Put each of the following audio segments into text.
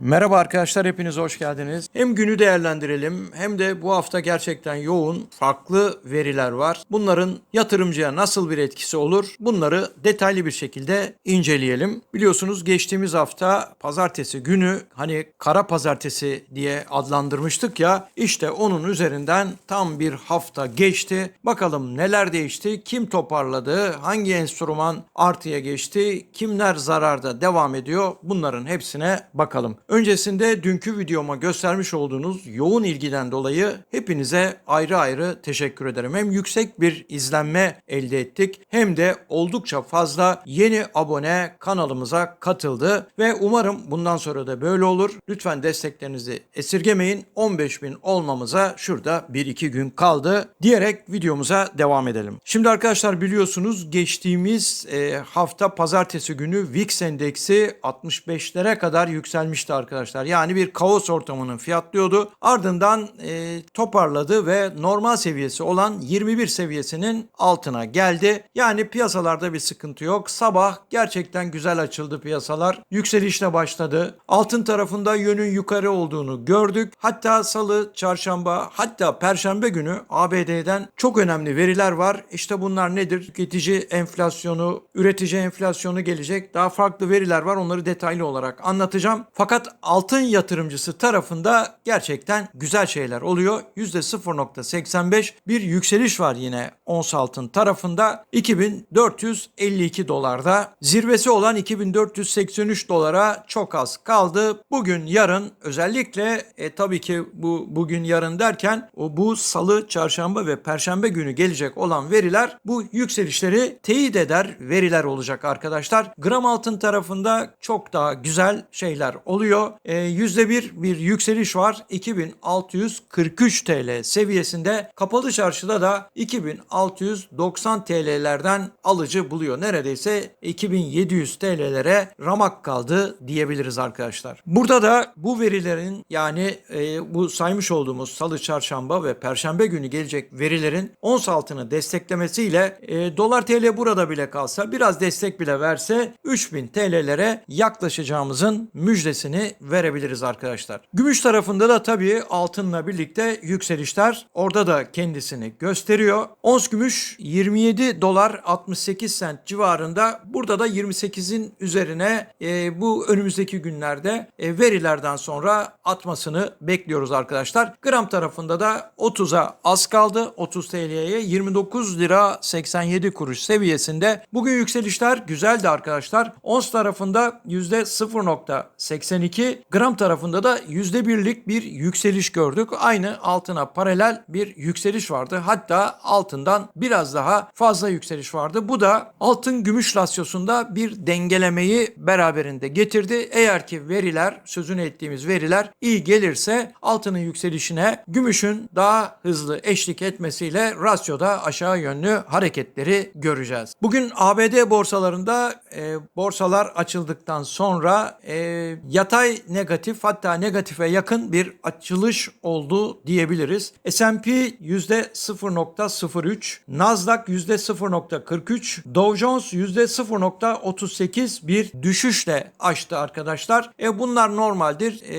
Merhaba arkadaşlar hepiniz hoş geldiniz. Hem günü değerlendirelim hem de bu hafta gerçekten yoğun farklı veriler var. Bunların yatırımcıya nasıl bir etkisi olur? Bunları detaylı bir şekilde inceleyelim. Biliyorsunuz geçtiğimiz hafta pazartesi günü hani kara pazartesi diye adlandırmıştık ya işte onun üzerinden tam bir hafta geçti. Bakalım neler değişti? Kim toparladı? Hangi enstrüman artıya geçti? Kimler zararda devam ediyor? Bunların hepsine bakalım. Öncesinde dünkü videoma göstermiş olduğunuz yoğun ilgiden dolayı hepinize ayrı ayrı teşekkür ederim. Hem yüksek bir izlenme elde ettik hem de oldukça fazla yeni abone kanalımıza katıldı ve umarım bundan sonra da böyle olur. Lütfen desteklerinizi esirgemeyin. 15 bin olmamıza şurada 1-2 gün kaldı diyerek videomuza devam edelim. Şimdi arkadaşlar biliyorsunuz geçtiğimiz e, hafta pazartesi günü VIX endeksi 65'lere kadar yükselmişti arkadaşlar. Yani bir kaos ortamının fiyatlıyordu. Ardından e, toparladı ve normal seviyesi olan 21 seviyesinin altına geldi. Yani piyasalarda bir sıkıntı yok. Sabah gerçekten güzel açıldı piyasalar. Yükselişle başladı. Altın tarafında yönün yukarı olduğunu gördük. Hatta salı, çarşamba hatta perşembe günü ABD'den çok önemli veriler var. İşte bunlar nedir? Tüketici enflasyonu, üretici enflasyonu gelecek. Daha farklı veriler var. Onları detaylı olarak anlatacağım. Fakat altın yatırımcısı tarafında gerçekten güzel şeyler oluyor. %0.85 bir yükseliş var yine ons altın tarafında. 2452 dolarda. Zirvesi olan 2483 dolara çok az kaldı. Bugün yarın özellikle e, tabii ki bu bugün yarın derken o bu salı, çarşamba ve perşembe günü gelecek olan veriler bu yükselişleri teyit eder veriler olacak arkadaşlar. Gram altın tarafında çok daha güzel şeyler oluyor. E, %1 bir yükseliş var. 2643 TL seviyesinde. Kapalı çarşıda da 2690 TL'lerden alıcı buluyor. Neredeyse 2700 TL'lere ramak kaldı diyebiliriz arkadaşlar. Burada da bu verilerin yani e, bu saymış olduğumuz salı, çarşamba ve perşembe günü gelecek verilerin ons altını desteklemesiyle e, dolar TL burada bile kalsa biraz destek bile verse 3000 TL'lere yaklaşacağımızın müjdesini verebiliriz arkadaşlar. Gümüş tarafında da tabii altınla birlikte yükselişler orada da kendisini gösteriyor. Ons gümüş 27 dolar 68 sent civarında. Burada da 28'in üzerine e, bu önümüzdeki günlerde e, verilerden sonra atmasını bekliyoruz arkadaşlar. Gram tarafında da 30'a az kaldı. 30 TL'ye 29 lira 87 kuruş seviyesinde. Bugün yükselişler güzeldi arkadaşlar. Ons tarafında %0.82 gram tarafında da %1'lik bir yükseliş gördük. Aynı altına paralel bir yükseliş vardı. Hatta altından biraz daha fazla yükseliş vardı. Bu da altın gümüş rasyosunda bir dengelemeyi beraberinde getirdi. Eğer ki veriler sözünü ettiğimiz veriler iyi gelirse altının yükselişine gümüşün daha hızlı eşlik etmesiyle rasyoda aşağı yönlü hareketleri göreceğiz. Bugün ABD borsalarında e, borsalar açıldıktan sonra e, yatay negatif hatta negatife yakın bir açılış oldu diyebiliriz. S&P %0.03, Nasdaq %0.43, Dow Jones %0.38 bir düşüşle açtı arkadaşlar. E bunlar normaldir. E,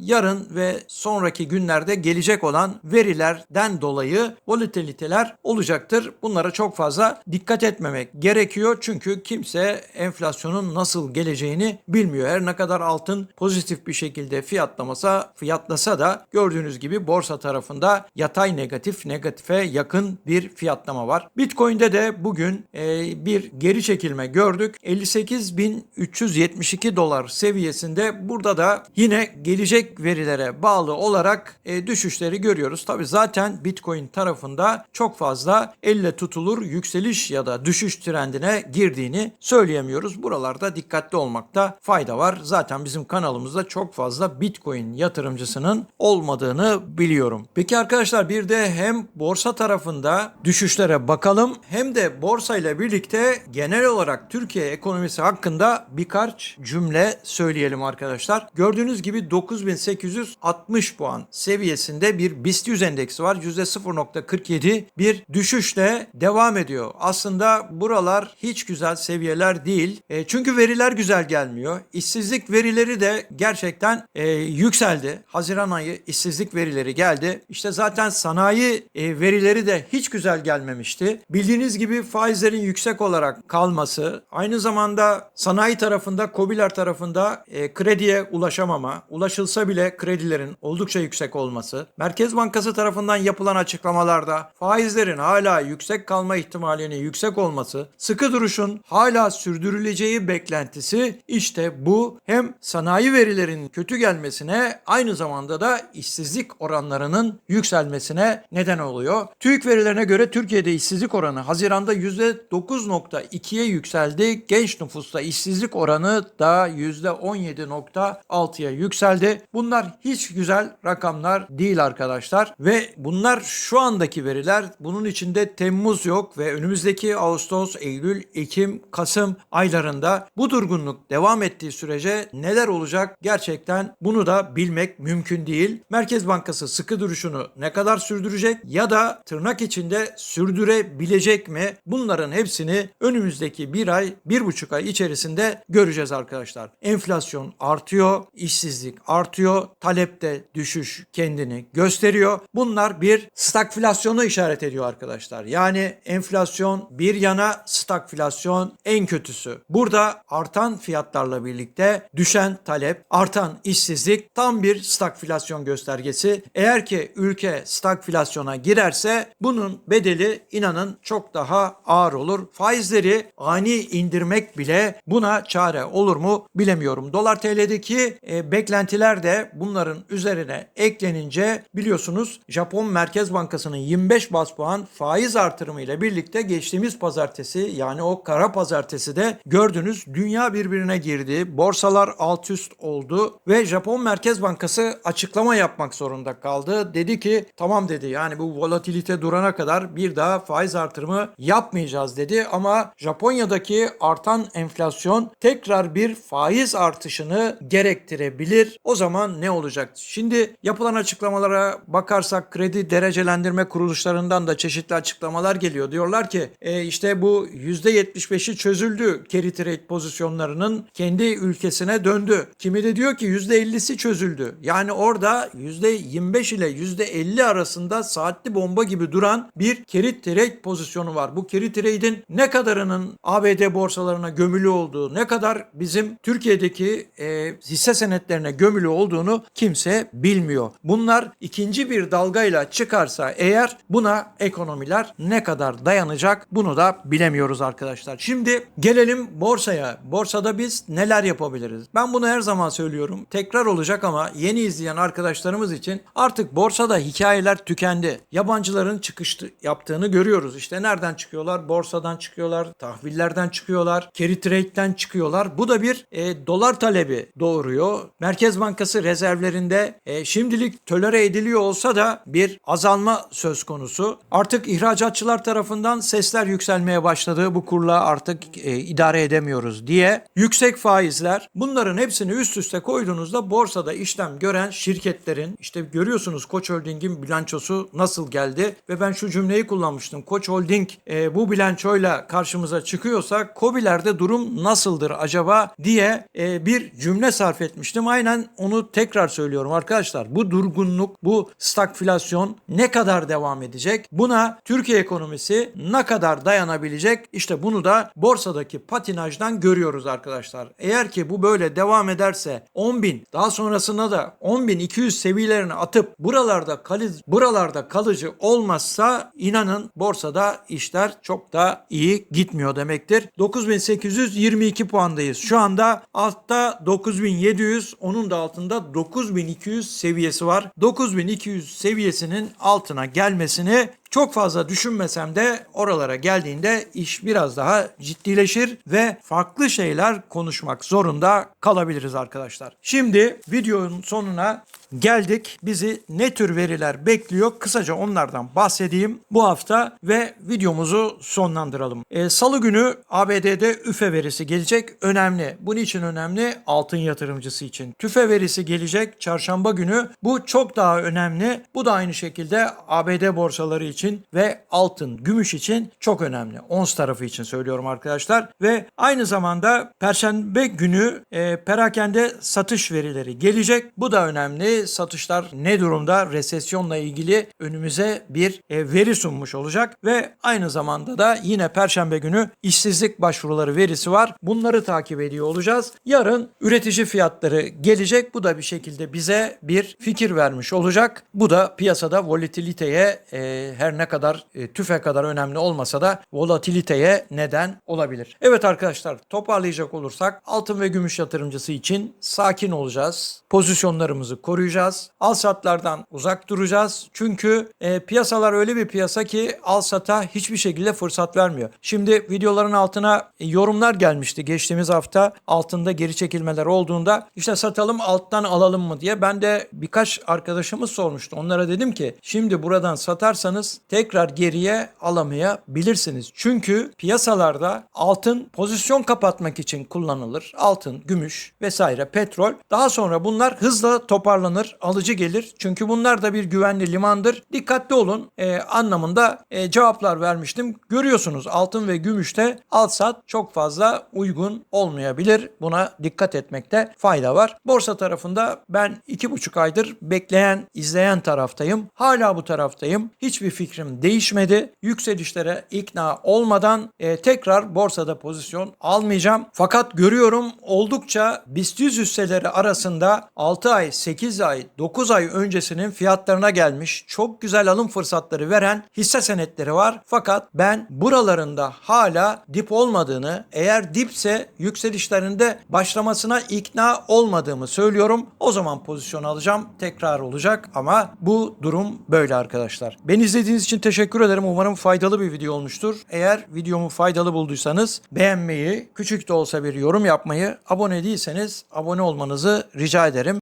yarın ve sonraki günlerde gelecek olan verilerden dolayı volatiliteler olacaktır. Bunlara çok fazla dikkat etmemek gerekiyor. Çünkü kimse enflasyonun nasıl geleceğini bilmiyor. Her ne kadar altın pozitif bir şekilde fiyatlamasa, fiyatlasa da gördüğünüz gibi borsa tarafında yatay negatif, negatife yakın bir fiyatlama var. Bitcoin'de de bugün e, bir geri çekilme gördük. 58.372 dolar seviyesinde burada da yine gelecek verilere bağlı olarak e, düşüşleri görüyoruz. Tabi zaten Bitcoin tarafında çok fazla elle tutulur yükseliş ya da düşüş trendine girdiğini söyleyemiyoruz. Buralarda dikkatli olmakta fayda var. Zaten bizim kanalımızda çok fazla Bitcoin yatırımcısının olmadığını biliyorum. Peki arkadaşlar bir de hem borsa tarafında düşüşlere bakalım hem de borsa ile birlikte genel olarak Türkiye ekonomisi hakkında birkaç cümle söyleyelim arkadaşlar. Gördüğünüz gibi 9860 puan seviyesinde bir BIST 100 endeksi var. %0.47 bir düşüşle devam ediyor. Aslında buralar hiç güzel seviyeler değil. E, çünkü veriler güzel gelmiyor. İşsizlik verileri de gerçekten e, yükseldi. Haziran ayı işsizlik verileri geldi. İşte zaten sanayi e, verileri de hiç güzel gelmemişti. Bildiğiniz gibi faizlerin yüksek olarak kalması, aynı zamanda sanayi tarafında, COBİ'ler tarafında e, krediye ulaşamama, ulaşılsa bile kredilerin oldukça yüksek olması, Merkez Bankası tarafından yapılan açıklamalarda faizlerin hala yüksek kalma ihtimalinin yüksek olması, sıkı duruşun hala sürdürüleceği beklentisi işte bu hem sanayi verilerinin kötü gelmesine aynı zamanda da işsizlik oranlarının yükselmesine neden oluyor. TÜİK verilerine göre Türkiye'de işsizlik oranı Haziran'da %9.2'ye yükseldi. Genç nüfusta işsizlik oranı da %17.6'ya yükseldi. Bunlar hiç güzel rakamlar değil arkadaşlar ve bunlar şu andaki veriler bunun içinde Temmuz yok ve önümüzdeki Ağustos, Eylül, Ekim, Kasım aylarında bu durgunluk devam ettiği sürece neler olacak gerçekten bunu da bilmek mümkün değil. Merkez Bankası sıkı duruşunu ne kadar sürdürecek ya da tırnak içinde sürdürebilecek mi? Bunların hepsini önümüzdeki bir ay, bir buçuk ay içerisinde göreceğiz arkadaşlar. Enflasyon artıyor, işsizlik artıyor, talepte düşüş kendini gösteriyor. Bunlar bir stagflasyonu işaret ediyor arkadaşlar. Yani enflasyon bir yana stagflasyon en kötüsü. Burada artan fiyatlarla birlikte düşen talep, artan işsizlik tam bir stagflasyon göstergesi. Eğer ki ülke stagflasyona girerse bunun bedeli inanın çok daha ağır olur. Faizleri ani indirmek bile buna çare olur mu bilemiyorum. Dolar TL'deki e, beklentiler de bunların üzerine eklenince biliyorsunuz Japon Merkez Bankası'nın 25 bas puan faiz artırımı ile birlikte geçtiğimiz pazartesi yani o kara pazartesi de gördünüz dünya birbirine girdi. Borsalar alt üst oldu ve Japon Merkez Bankası açıklama yapmak zorunda kaldı. Dedi ki tamam dedi yani bu volatilite durana kadar bir daha faiz artırımı yapmayacağız dedi ama Japonya'daki artan enflasyon tekrar bir faiz artışını gerektirebilir. O zaman ne olacak? Şimdi yapılan açıklamalara bakarsak kredi derecelendirme kuruluşlarından da çeşitli açıklamalar geliyor. Diyorlar ki e, işte bu %75'i çözüldü carry trade pozisyonlarının kendi ülkesine döndü. Kimi de diyor ki %50'si çözüldü. Yani orada %25 ile %50 arasında saatli bomba gibi duran bir carry trade pozisyonu var. Bu carry trade'in ne kadarının ABD borsalarına gömülü olduğu, ne kadar bizim Türkiye'deki e, hisse senetlerine gömülü olduğunu kimse bilmiyor. Bunlar ikinci bir dalgayla çıkarsa eğer buna ekonomiler ne kadar dayanacak bunu da bilemiyoruz arkadaşlar. Şimdi gelelim borsaya. Borsada biz neler yapabiliriz? Ben bunu her zaman söylüyorum. Tekrar olacak ama yeni izleyen arkadaşlarımız için artık borsada hikayeler tükendi. Yabancıların çıkış yaptığını görüyoruz. İşte nereden çıkıyorlar? Borsadan çıkıyorlar, tahvillerden çıkıyorlar, carry trade'den çıkıyorlar. Bu da bir e, dolar talebi doğuruyor. Merkez Bankası rezervlerinde e, şimdilik tolere ediliyor olsa da bir azalma söz konusu. Artık ihracatçılar tarafından sesler yükselmeye başladı. Bu kurla artık e, idare edemiyoruz diye. Yüksek faizler bunların hepsini üst üste koyduğunuzda borsada işlem gören şirketlerin işte görüyorsunuz Koç Holding'in bilançosu nasıl geldi ve ben şu cümleyi kullanmıştım. Koç Holding e, bu bilançoyla karşımıza çıkıyorsa COBİ'lerde durum nasıldır acaba diye e, bir cümle sarf etmiştim. Aynen onu tekrar söylüyorum arkadaşlar. Bu durgunluk, bu stagflasyon ne kadar devam edecek? Buna Türkiye ekonomisi ne kadar dayanabilecek? İşte bunu da borsadaki patinajdan görüyoruz arkadaşlar. Eğer ki bu böyle devam ederse 10 bin daha sonrasında da 10.200 seviyelerini atıp buralarda kalıcı, buralarda kalıcı olmazsa inanın borsada işler çok da iyi gitmiyor demektir. 9822 puandayız. Şu anda altta 9700 onun da altında 9200 seviyesi var. 9200 seviyesinin altına gelmesini çok fazla düşünmesem de oralara geldiğinde iş biraz daha ciddileşir ve farklı şeyler konuşmak zorunda kalabiliriz arkadaşlar. Şimdi videonun sonuna geldik. Bizi ne tür veriler bekliyor? Kısaca onlardan bahsedeyim bu hafta ve videomuzu sonlandıralım. E, Salı günü ABD'de üfe verisi gelecek. Önemli. Bunun için önemli altın yatırımcısı için. Tüfe verisi gelecek çarşamba günü. Bu çok daha önemli. Bu da aynı şekilde ABD borsaları için ve altın, gümüş için çok önemli. Ons tarafı için söylüyorum arkadaşlar. Ve aynı zamanda Perşembe günü e, perakende satış verileri gelecek. Bu da önemli. Satışlar ne durumda? Resesyonla ilgili önümüze bir e, veri sunmuş olacak ve aynı zamanda da yine Perşembe günü işsizlik başvuruları verisi var. Bunları takip ediyor olacağız. Yarın üretici fiyatları gelecek. Bu da bir şekilde bize bir fikir vermiş olacak. Bu da piyasada volatiliteye e, her ne kadar e, tüfe kadar önemli olmasa da volatiliteye neden olabilir. Evet arkadaşlar toparlayacak olursak altın ve gümüş yatırımcısı için sakin olacağız. Pozisyonlarımızı koruyacağız. Al satlardan uzak duracağız. Çünkü e, piyasalar öyle bir piyasa ki al sata hiçbir şekilde fırsat vermiyor. Şimdi videoların altına e, yorumlar gelmişti geçtiğimiz hafta altında geri çekilmeler olduğunda işte satalım alttan alalım mı diye ben de birkaç arkadaşımız sormuştu. Onlara dedim ki şimdi buradan satarsanız tekrar geriye alamayabilirsiniz. Çünkü piyasalarda altın pozisyon kapatmak için kullanılır. Altın, gümüş vesaire petrol. Daha sonra bunlar hızla toparlanır. Alıcı gelir. Çünkü bunlar da bir güvenli limandır. Dikkatli olun e, anlamında e, cevaplar vermiştim. Görüyorsunuz altın ve gümüşte al sat çok fazla uygun olmayabilir. Buna dikkat etmekte fayda var. Borsa tarafında ben iki buçuk aydır bekleyen, izleyen taraftayım. Hala bu taraftayım. Hiçbir fikrim değişmedi. Yükselişlere ikna olmadan e, tekrar borsada pozisyon almayacağım. Fakat görüyorum oldukça BIST 100 hisseleri arasında 6 ay, 8 ay, 9 ay öncesinin fiyatlarına gelmiş çok güzel alım fırsatları veren hisse senetleri var. Fakat ben buralarında hala dip olmadığını, eğer dipse yükselişlerinde başlamasına ikna olmadığımı söylüyorum. O zaman pozisyon alacağım. Tekrar olacak ama bu durum böyle arkadaşlar. Beni izlediğiniz için teşekkür ederim. Umarım faydalı bir video olmuştur. Eğer videomu faydalı bulduysanız beğenmeyi, küçük de olsa bir yorum yapmayı, abone değilseniz abone olmanızı rica ederim.